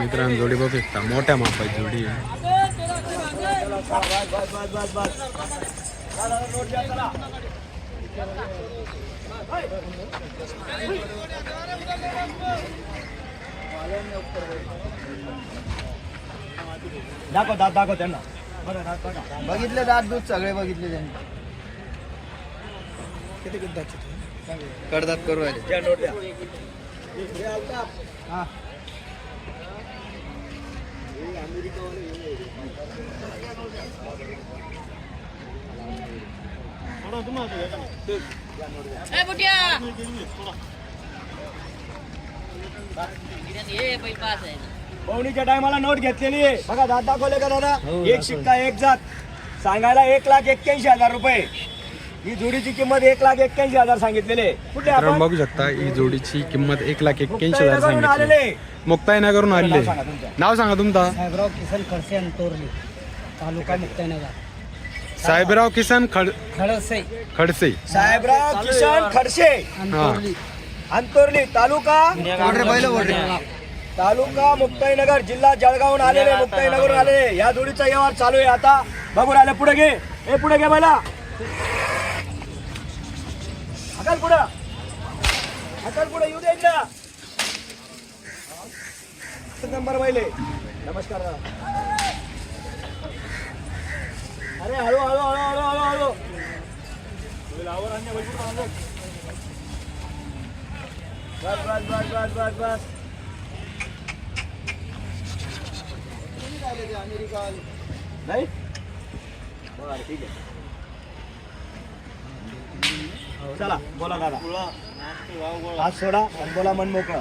मित्रांनो जोडी बघू शकता. मोठ्या मापाची जोडी आहे. दाखव दात दाखव त्यांना. बघितले दात दूध सगळे बघितले त्यांनी. किती किती दात कडदात करू राहिले. हा. ए बुटिया! ये बैल पास आहे ना पवनीच्या टायमाला नोट घेतलेली आहे. बघा दात दाखवले का दादा? एक शिक्का एक जात. सांगायला एक लाख एक्क्याऐंशी हजार रुपये. ही जोडीची किंमत एक लाख एक्क्याऐंशी हजार सांगितलेली आपण? बघू शकता ही जोडीची किंमत एक लाख एक्क्याऐंशी हजार सांगितली. आलेले. मुक्ताईनगरहून आलेले. नाव सांगा तुमचं. नाव सांगा तुमचा. साहेबराव किसन खडसे अंतोरली तालुका मुक्ताईनगर. साहेबराव किसन खड खडसे. खडसे. साहेबराव किशन खडसे. अंतोरली अंतोर्ली तालुका ओढरे बैल ओढरे तालुका मुक्ताईनगर जिल्हा जळगावहून आलेले मुक्ताईनगरहून आलेले. या जोडीचा व्यवहार चालू आहे आता. बघून आले पुढे घे. हे पुढे घे बैला. हकाल पुढं. हकाल पुढे येऊ द्यायचा नंबर पहिले नमस्कार. अरे हळू हळू हळू हळू हळू हळू. बस बस बस बस बस बस. नाही? बरं ठीक आहे. चला बोला दादा हात सोडा आणि बोला मन मोकळं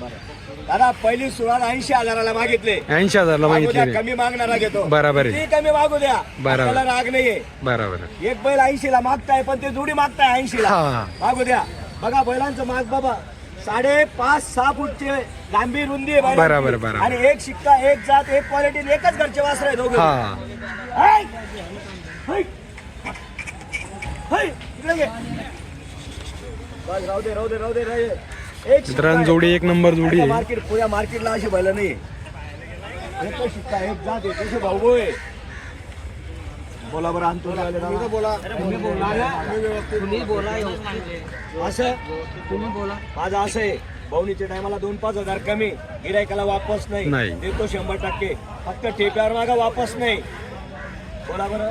बरं दादा पहिली सुरुवात ऐंशी हजाराला मागितले ऐंशी हजारला मागू द्या, मागितले कमी मागणारा घेतो बराबर आहे. कमी मागू द्या बराबर. राग नाहीये बरोबर आहे. एक बैल ऐंशी ला मागताय पण ते जोडी मागताय ऐंशी ला हा. मागू द्या बघा बैलांचं माग बाबा साडे पाच सहा फूटचे लांबी रुंदी आहे बैलांची. बराबर, बराबर. आणि एक शिक्का एक जात एक क्वालिटी एकच घरचे वासर आहे दोघे हा! मित्रांनो. जोडी एक नंबर जोडी आहे. मार्केट पुऱ्या मार्केटला अशी बैल नाही. एकच शिक्का एक जात आहे कसे भाऊ आहे बोला बरं आणतो बोला. तुम्ही बोला. असं? तुम्ही बोला. माझं असं आहे. भावनीच्या टायमाला दोन पाच हजार कमी. गिरायकाला वापस नाही. नाही. देतो शंभर टक्के. फक्त ठेप्यावर मागा वापस नाही. बोला बरं.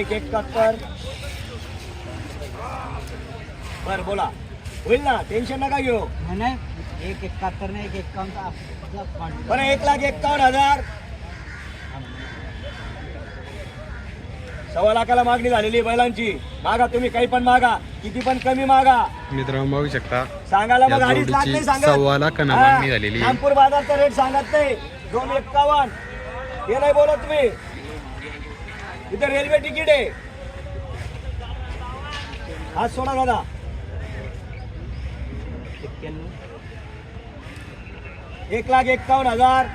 एक एकाहत्तर बर बोला. होईल ना? टेन्शन नका घेऊ. नाही, नाही. एक एकाहत्तर नाही एक एकावन्न आपला कॉन्टॅक्ट. बरं एक लाख एक्कावन्न हजार. सव्वा लाखाला मागणी झालेली आहे बैलांची. मागा तुम्ही काही पण मागा. किती पण कमी मागा. मित्रांनो बघू शकता. सांगायला या मग अडीच लाख जोडीची नाही सांगत. सव्वा लाखानं हा, मागणी झालेली आहे. नागपूर बाजारचा रेट सांगत नाही. दोन एक्कावन्न हे नाही बोलत तुम्ही. इथं रेल्वे तिकीट आहे हात सोडा दादा एक लाख एक्कावन्न हजार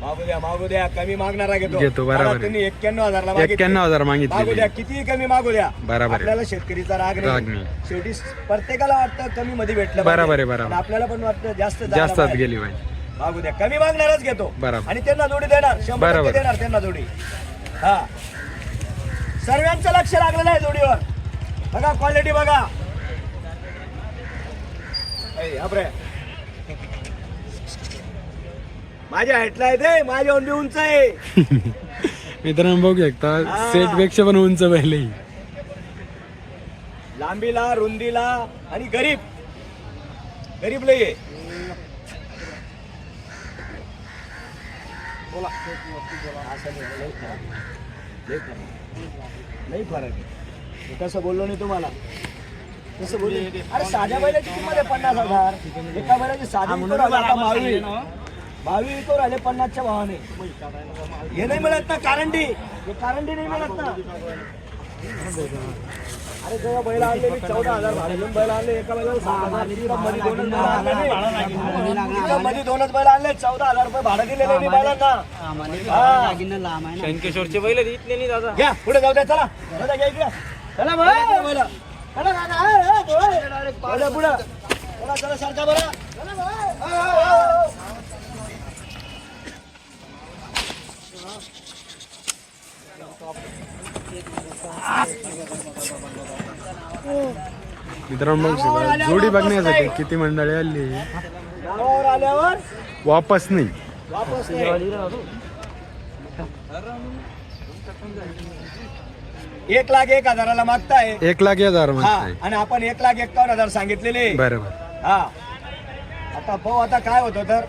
मागू द्या मागू द्या कमी मागणारा घेतो घेतो, बरोबर मला आहे. तुम्ही एक्क्याण्णव हजारला मागितले. एक्क्याण्णव हजार मागू द्या किती कमी मागू द्या बरोबर आहे. आपल्याला शेतकरीचा राग राग नाही नाही. शेवटी प्रत्येकाला वाटतं कमी मध्ये भेटलं बरोबर पाहिजे. आहे, बरोबर. आपल्याला पण वाटतं जास्त जायला जास्त पाहिजे. गेली पाहिजे मागू द्या. कमी मागणारच घेतो. बरोबर. आणि त्यांना जोडी देणार. शंभर बरोबर. टक्के देणार त्यांना जोडी. हा. सर्वांचं लक्ष लागलेलं आहे जोडीवर. बघा क्वालिटी बघा. ऐ, आपरे. माझ्या हाईटला आहे ते. माझ्या ओंडी उंच आहे. मित्रांनो बघू शकता हा. सेटपेक्षा पण उंच पहिले. लांबीला रुंदीला आणि गरीब. गरीब लई आहे. बोला. असं नाही, फरक. आहे. कसं बोललो नाही तुम्हाला? कसं बोललो अरे साध्या बैलाची किंमत आहे पन्नास हजार. एका बैलाची साधी विकून राहिले आता माळवी माळवी विकून राहिले पन्नासच्या भावाने. हे नाही मिळत ना कारंडी हे कारंडी नाही मिळत ना. अरे जेव्हा बैल आणले मी चौदा हजार भाडे घेऊन बैल आणले एका बैलाला सहा हजार. इतका मध्ये दोनच बैल आणले मी. इतका मध्ये दोनच बैल आणले चौदा हजार रुपये भाडं दिलेले मी बैलांना. हा. शंकेश्वरचे बैल इथले नाही दादा. घ्या पुढे जाऊ द्या चला. घ्या इकडे. चला बैल. चला काका, ए, ए, पुढं. पुढं चला चला सारखा बरं. चला बरं. हो, हो, हो. मित्रांनो शकता जोडी बघण्यासाठी किती मंडळी आली गावावर आल्यावर वापस नाही. वापस नाही. एक लाख एक हजाराला मागताय. एक लाख एक हजार हा आणि आपण एक लाख एकावन्न हजार सांगितलेले. बरोबर. हा. आता भाऊ आता काय होतं तर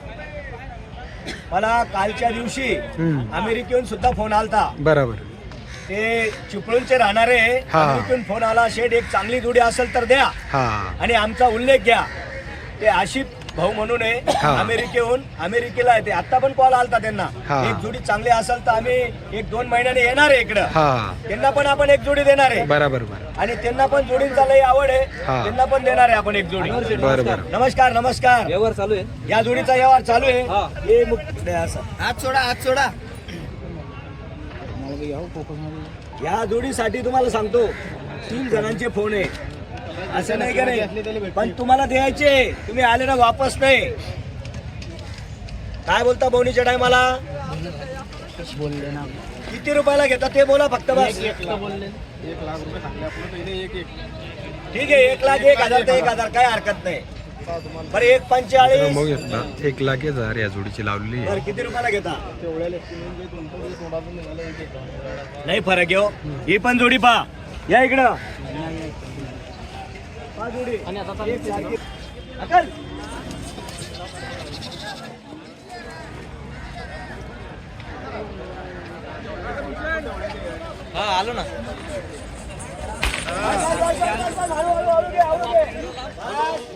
मला कालच्या दिवशी हम्म. अमेरिकेहून सुद्धा फोन आलता. बरोबर. ते चिपळूणचे राहणारे हा. अमेरिकेहून फोन आला शेठ एक चांगली जोडी असेल तर द्या. हा. आणि आमचा उल्लेख घ्या. ते आशिफ भाऊ म्हणून आहे हा. अमेरिकेहून. अमेरिकेला आहे ते. आता पण कॉल आलता त्यांना. हा. एक जोडी चांगली असेल तर आम्ही एक दोन महिन्याने येणार आहे इकडं. हा. त्यांना पण आपण एक जोडी देणार आहे. बरोबर बरोबर. आणि त्यांना पण जोडींचा लई आवड आहे. हा. त्यांना पण देणार आहे आपण एक जोडी. बरोबर. नमस्कार. नमस्कार व्यवहार चालू आहे. या जोडीचा व्यवहार चालू आहे. हे. मुक- द्या असं. हात सोडा हात सोडा. या जोडीसाठी तुम्हाला सांगतो तीन जणांचे फोन आहे असं नाही का नाही? पण तुम्हाला द्यायचे तुम्ही आले ना वापस नाही काय बोलता बोनीच्या टायमाला? बोलले ना किती रुपयाला घेता ते बोला फक्त बस. बोलले. ठीक आहे एक लाख एक हजार ते एक हजार काय हरकत नाही. बरं एक पंचेचाळीस बघू शकता एक लाख एक हजार या जोडीची लावलेली आहे बरं किती रुपयाला घेता नाही फरक आहे हो ही पण जोडी पा या इकडं पहा जोडी एक सारखी. अकल. हा आलो ना बस, बस, बस, बस, बस, हळू, हळू, हळू घे, हळू घे. बस.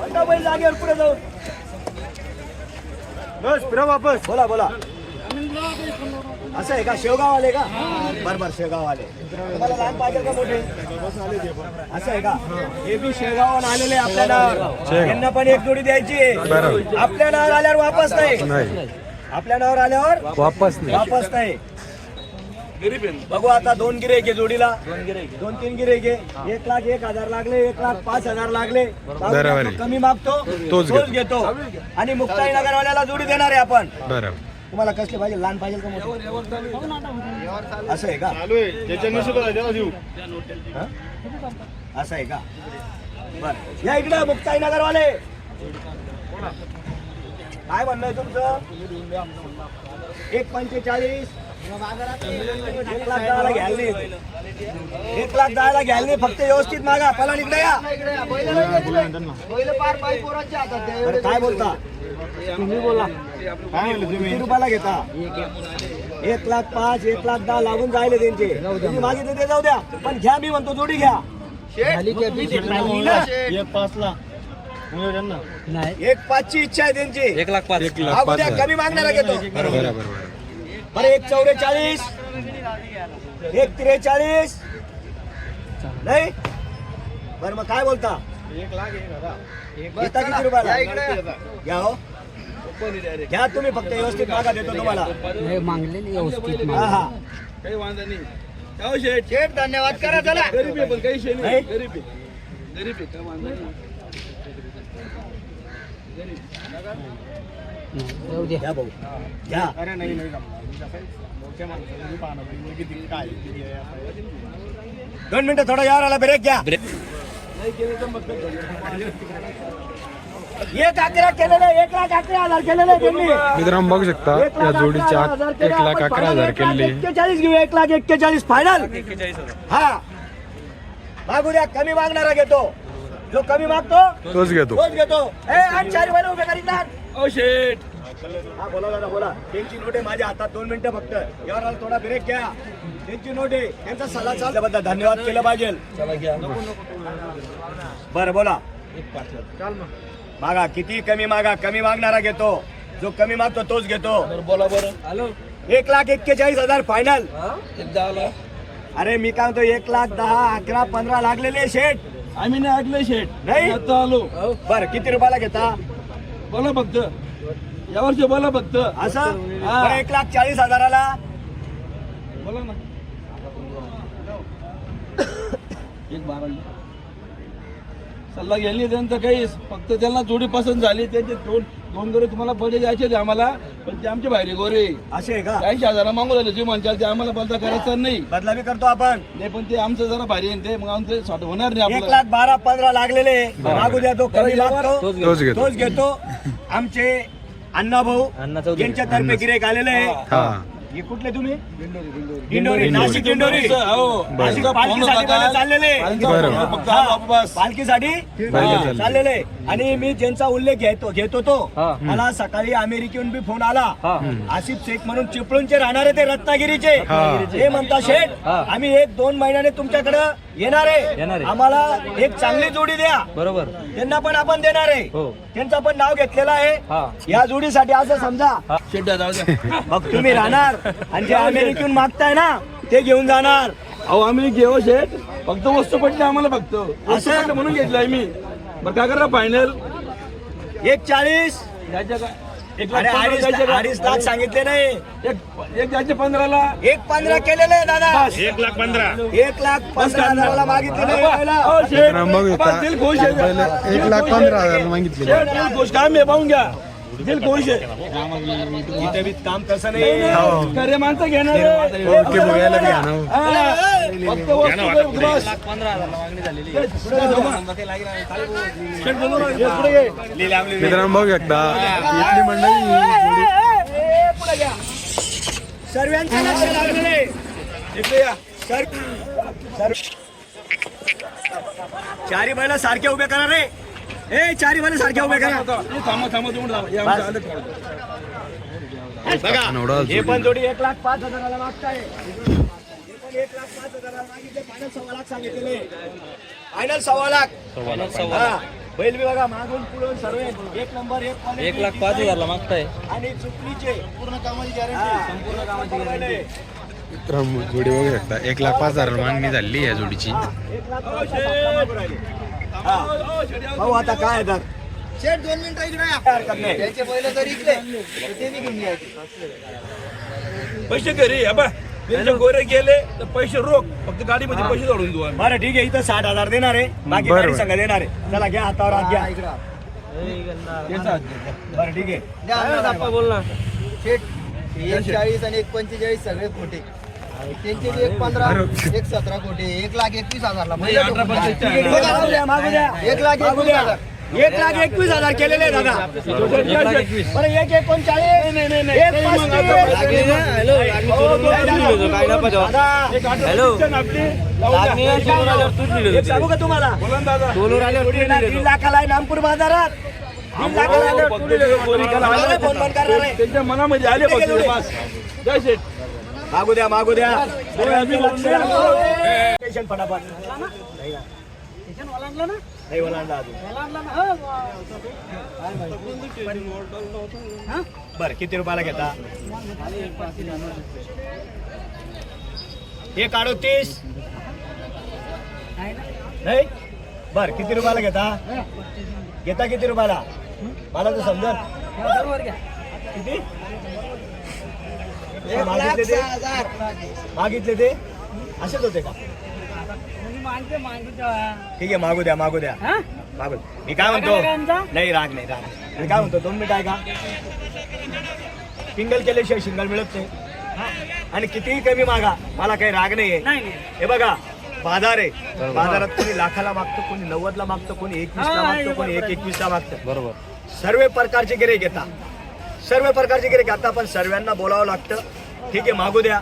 बंडा बैल जागेवर पुढे जाऊन बस फिरा वापस. बोला बोला. असं आहे का? शेवगाव आले का? बर बर शेवगाव आले तुम्हाला लहान पाहिजे का मोठे? असं आहे का? हे बी शेवगावून आलेले आपल्या नावावर. यांना पण एक जोडी द्यायची. आपल्या नावावर आल्यावर वापस नाही. नाही. आपल्या नावावर आल्यावर वापस नाही. वापस नाही. बघू आता दोन गिरे घे जोडीला. दोन तीन गिरे घे एक लाख एक हजार लागले एक लाख पाच हजार लागले. बरोबर. आहे. कमी मागतो तोच तोच घेतो. आणि मुक्ताई नगरवाल्याला जोडी देणार आहे आपण. बरोबर. तुम्हाला कसले पाहिजे? लहान पाहिजे का मोठे? असं आहे का? हा? असं आहे का? बर. या इकडं मुक्ताई नगरवाले. काय म्हणणं आहे तुमचं? एक पंचेचाळीस एक लाख दहाला घ्यायला नाही. एक लाख दहाला घ्यायला नाही फक्त व्यवस्थित मागा. पहिला इकडे या. काय बोलता? तुम्ही बोला. किती रुपयाला घेता? एक लाख पाच एक लाख दहा लागून जायले त्यांचे. तुम्ही मागितले ते जाऊ द्या. पण घ्या मी म्हणतो जोडी घ्या. झाली की आपली नाही एक पाचची इच्छा आहे त्यांची. एक लाख पाच. एक लाख पाच कमी मागणारा घेतो. बरोबर बरोबर. बरं एक चौवेचाळीस एक त्रेचाळीस. नाही? बरं मग काय बोलता? किती रुपयाला? घ्या हो. घ्या तुम्ही फक्त व्यवस्थित मागा देतो तुम्हाला. नाही मागले नाही व्यवस्थित हा हा. शेठ. धन्यवाद. करा चला. नाही? जाऊ द्या घ्या भाऊ घ्या दोन मिनिटं थोडा यावर आला ब्रेक घ्या. एक अकरा केलेलं आहे, एक लाख अकरा हजार केलेलं त्यांनी. मित्रांनो बघू शकता एक या लाख जोडीचे अकरा आत हजार एक केले, लाख आपण अकरा final हजार एक लाख केले एक्केचाळीस घेऊ एक लाख एक्केचाळीस फायनल हा. मागू द्या कमी मागणारा घेतो. जो कमी मागतो तोच घेतो. तोच घेतो. ए आठ चार महिने उभे करीत ओ शेट हा बोला दादा बोला. त्यांची नोट आहे माझ्या हातात दोन मिनिटं फक्त. यावर आला थोडा ब्रेक घ्या. त्यांची नोट आहे. त्यांचा सल्ला चालल्याबद्दल धन्यवाद केलं पाहिजे. बरं बोला. मागा. किती कमी मागा कमी मागणारा घेतो. जो कमी मागतो तोच घेतो. बोला बरं. एक लाख एक्केचाळीस हजार फायनल अरे मी काय म्हणतो एक लाख दहा अकरा पंधरा लागलेले शेट आम्ही नाही ऐकलं शेट नाही? आलो. बरं किती रुपयाला घेता? बोला फक्त. यावर्षी बोला फक्त. असं? बरं, एक लाख चाळीस हजाराला? बोला ना. एक बारा सल्ला घ्यायला त्यांचं काही फक्त त्यांना जोडी पसंत झाली त्यांचे दोन दोन गोरे तुम्हाला पडले द्यायचे होते आम्हाला पण ते आमचे बाहेर गोरे. असे आहे का? ऐंशी हजार मागू झाले जे म्हणतात ते आम्हाला बदला करायचा नाही. बदला बी करतो आपण. नाही पण ते आमचं जरा भारी आहे ते मग आमचं सॉट होणार नाही एक आपलं. लाख बारा पंधरा लागलेले. मागू द्या तो कमी लागतो. तोच घेतो. तोच घेतो. आमचे अण्णा भाऊ यांच्यातर्फे गिरेक आलेले आहे. हा. कुठले तुम्ही? दिंडोरी नाशिक दिंडोरी हो. नाशिक. पालखीसाठी चाललेले. पालखीसाठी चाललेले. आणि मी ज्यांचा उल्लेख घेतो घेतो तो मला सकाळी अमेरिकेहून बी फोन आला. आसिफ शेख म्हणून चिपळूणचे राहणारे ते रत्नागिरीचे. हा. हे म्हणता शेठ आम्ही एक दोन महिन्याने तुमच्याकडे येणार आहे. आम्हाला एक चांगली जोडी द्या. बरोबर. त्यांना पण आपण देणार आहे. त्यांचं पण नाव घेतलेलं आहे. या जोडीसाठी असं समजा. मग तुम्ही राहणार आणि जे अमेरिकेहून मागताय ना ते घेऊन जाणार. अहो आम्ही घेऊ शेट फक्त वस्तू पडली आम्हाला फक्त. असं? म्हणून घेतलाय मी. बरं काय करा फायनल एक चाळीस का? एक अरे लाख पंधरा अडीच द्यायचे का? अडीच लाख सांगितले नाही. एक एक द्यायचे पंधराला? एक पंधरा केलेले आहे दादा. एक लाख पंधरा. हजाराला मित्रांनो, बघू बाबा, इथं दिल खुश आहे. पहिलं एक लाख पंधरा हजार मागितले. खुश काम आहे पाहून घ्या. दिल खुश आहे. इथे बी काम कसं नाही. खरे माणसं घेणार. ओके बघायला बी आणा हो. फक्त वस्तू दे, बस. शेठ, पुढे जाऊ मग. शेठ, बोलू ना, शेठ, पुढे ये. मित्रांनो बघू एकदा इथली मंडळी थोडी- ए, पुढे घ्या. सर्वांचं लक्ष लागलेलं आहे. इकडे या. सर्व- सर्व- चारी बैल सारखे उभे करा रे ए चारी बैल सारखे उभे करा हे थांबा थांबा तुम्ही लावा. हे आमचं आलं थोडं. बघा हे. पण जोडी एक लाख पाच हजाराला मागताय एक लाख पाच हजाराला मागितले फायनल सव्वा लाख सांगितलेले. फायनल सव्वा लाख. हा. बैल बी बघा मागून पुढून सर्व एक नंबर एक quality, एक लाख पाच हजारला मागताय. आणि चुकलीचे पूर्ण कामाची गॅरंटी संपूर्ण कामाची गॅरंटी मित्रांनो, जोडी बघू शकता. एक लाख पाच हजार मागणी झाली या जोडीची. एक लाख पाच हजार मागू राहिले. हा. भाऊ आता काय आहे तर. शेठ दोन मिनिटं इकडे या. काय हरकत नाही त्यांचे बैल जर इकले तर ते बी घेऊन यायचे पैसे घरी या बा त्यांचे गोरे गेले तर पैसे रोख. फक्त गाडीमध्ये पैसे जोडून देऊ आम्ही. बरं ठीक आहे. इथं साठ हजार देणार आहे. बाकी बरं, गाडी बरं. संघ देणार आहे. चला घ्या हातावर हात घ्या. बरं ठीक आहे. बोल ना. शेठ एक चाळीस आणि एक पंचेचाळीस सगळे खोटे. त्यांचे एक पंधरा एक सतरा खोटे एक लाख एकवीस हजारला. नाही, अठरा मागू द्या मागू द्या. एक लाख मागू एकवीस द्या हजार. एक लाख एकवीस हजार केलेले आहे दादा बरं एक एकोणचाळीस नाही, नाही, नाही. एक मग पस्तीस. हो, द्या. सांगू का तुम्हाला दीड लाखाला आहे नामपूर बाजारात दीड लाखाला फोन बंद करणार आहे. त्यांच्या मनामध्ये आले फक्त ते बस टेन्शन फटाफट नाही ओलांडला अजून. बर किती रुपयाला घेता? एक अडोतीस नाही बर किती रुपयाला घेता? घेता किती रुपयाला? मला तर समजत. किती? हे मागितले ते? मागितले ते? असेच होते का? ठीक आहे मागू द्या मागू द्या. मागू द्या. मी काय म्हणतो? नाही राग नाही राग मी काय म्हणतो दोन मिनिट आहे का सिंगल केल्याशिवाय सिंगल मिळत नाही. आणि कितीही कमी मागा मला काही राग नाही हे बघा बाजार आहे. बाजारात कोणी लाखाला मागतो कोणी नव्वदला मागतो कोणी एकवीसला मागतो कोणी एक एकवीसला मागतं. बरोबर. सर्व प्रकारचे गिरे घेतात सर्व प्रकारचे गिरे घेतात पण सर्वांना बोलावं लागतं. ठीक आहे मागू द्या.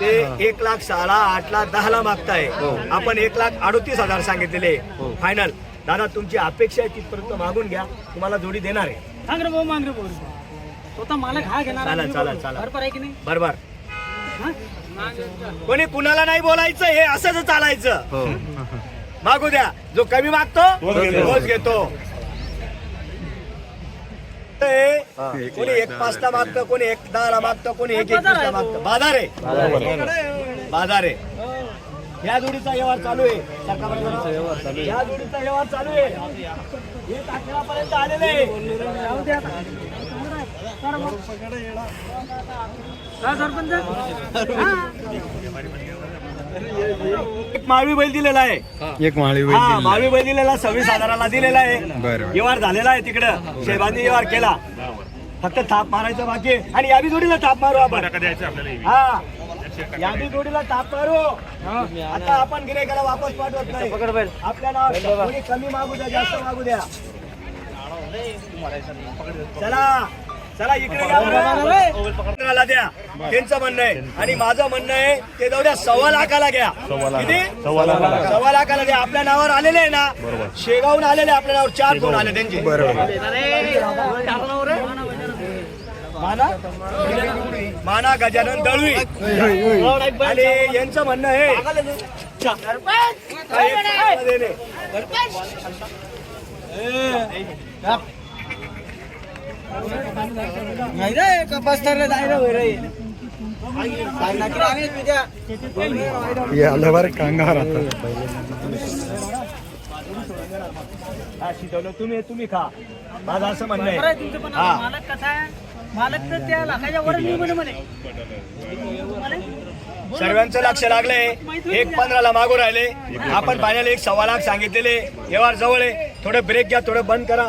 ते एक लाख सहाला आठ लाख दहा ला मागताय. आपण एक लाख अडोतीस हजार सांगितलेले. फायनल दादा तुमची अपेक्षा आहे तिथपर्यंत मागून घ्या. तुम्हाला जोडी देणार आहे. मांग रे भाऊ मांग रे भाऊ. स्वतः मालक हा घेणार चालेल चालेल चालेल. बरोबर आहे की नाही? बरोबर. हा? कोणी कुणाला नाही बोलायचं हे असंच चालायचं. मागू द्या. जो कमी मागतो तोच घेतो. ते कोणी एक पाचला मागतं कोणी एक दहाला मागतं कोणी एक एकवीसला मागतं. बाजार आहे. बाजार आहे. या जोडीचा व्यवहार चालू आहे. सरकारकडे या जोडीचा व्यवहार चालू आहे. एक अठरापर्यंत आलेले आहे. सरपंच? हा? एक माळवी बैल दिलेला आहे. एक माळी बैल हा दिलेला. माळवी बैल दिलेला सव्वीस हजाराला दिलेला आहे. बरं. व्यवहार झालेला आहे तिकडं. शेबांनी व्यवहार केला. फक्त थाप मारायचं बाकी आहे. आणि याबी जोडीला थाप मारू आपण. हा. याबी जोडीला थाप मारू. आता आपण गिरायकाला वापस पाठवत नाही. आपल्याला कोणी कमी मागू द्या जास्त मागू द्या. चला. चला इकडे. पकडायला द्या. त्यांचं म्हणणं आहे. आणि माझं म्हणणं आहे ते जाऊ द्या सव्वा लाखाला घ्या. किती? सव्वा लाखाला. द्या आपल्या नावावर आलेले आहे ना शेगावून आलेले आपल्या नावावर चार फोन आले त्यांचे. माना? माना गजानन दळवी. आणि यांचं म्हणणं आहे हा, एक दे रे. नाही रे होय रे. हे आता. हा शिकवलं तुम्ही तुम्ही खा. माझं असं म्हणणं बरं आहे. आहे तुमचं पण हा. मालक कसा आहे? मालक तर त्या लाखाच्या वर मी म्हणे म्हणे? सर्वांचं लक्ष लागलंय. एक पंधराला मागू राहिले. आपण पाण्याला एक सव्वा लाख सांगितलेले. व्यवहार जवळ आहे. थोडं ब्रेक घ्या थोडं बंद करा.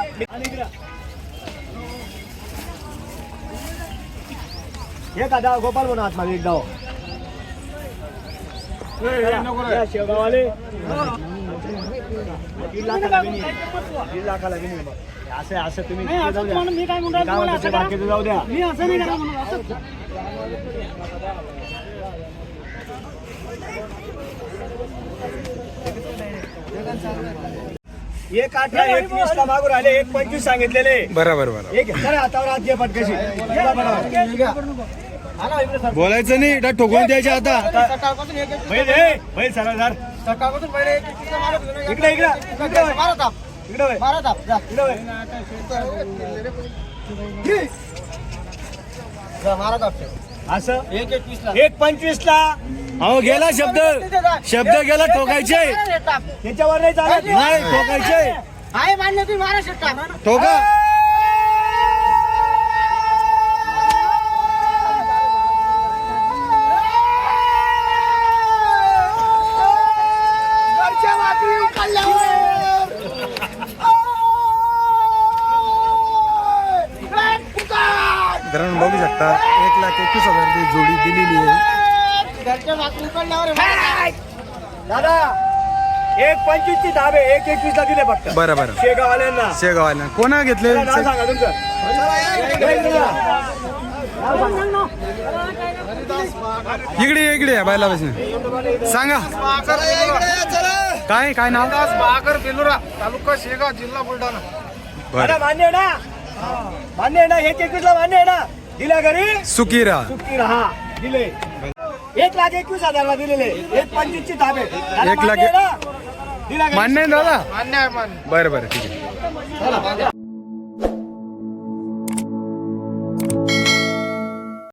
हे का दाव गोपाल म्हणा आत मागे एक डाव या शेवगाववाले दीड लाखाला बी नाही. दीड लाखाला बी नाही बघ. असं असं तुम्ही नाही, असं जाऊ द्या. म्हणून मी काय म्हणतो काय तुम्हाला म्हणतो असं ते करा. बाकीचं जाऊ द्या मी असं नाही करा म्हणून असं एक अठरा एक ला मागून राहिले एक पंचवीस सांगितलेले. बरोबर बरोबर. एक जरा हातावर घे पटकशी. बोलायचं नाही इथं ठोकून द्यायचे आता. बैल ए, बैल सरळ ना. इकडे, इकडे, इकडे. ताप इकडं ताप इकडं ताप असं? एक एक पंचवीस ला अहो गेला शब्द. शब्द गेला ठोकायचे. त्याच्यावर नाही चालत. नाही ठोकायचे. आहे मान्य तुम्ही मारा शकता ठोका. दादा एक पंचवीस ची धाबे एक एकवीस ला दिले फक्त. बरं बरं. शेगाववाल्यांना. शेगावाला कोणा घेतले? नाव सांगा तुमचं. इकडे ये, इकडे बायला सांगा. काय काय नाव? बागर बेलुरा तालुका शेगाव जिल्हा बुलढाणा. दादा बरं मान्य आहे ना? मान्य आहे ना? एक एकवीस ला मान्य आहे ना? दिल्या घरी? सुखी राहा सुट्टी राहा दिले. एक लाख एकवीस हजारला दिलेले. एक पंचवीस ची दादा, एक लाख मान्य आहे दादा? मान्य आहे मान्य बरं बरं ठीक आहे.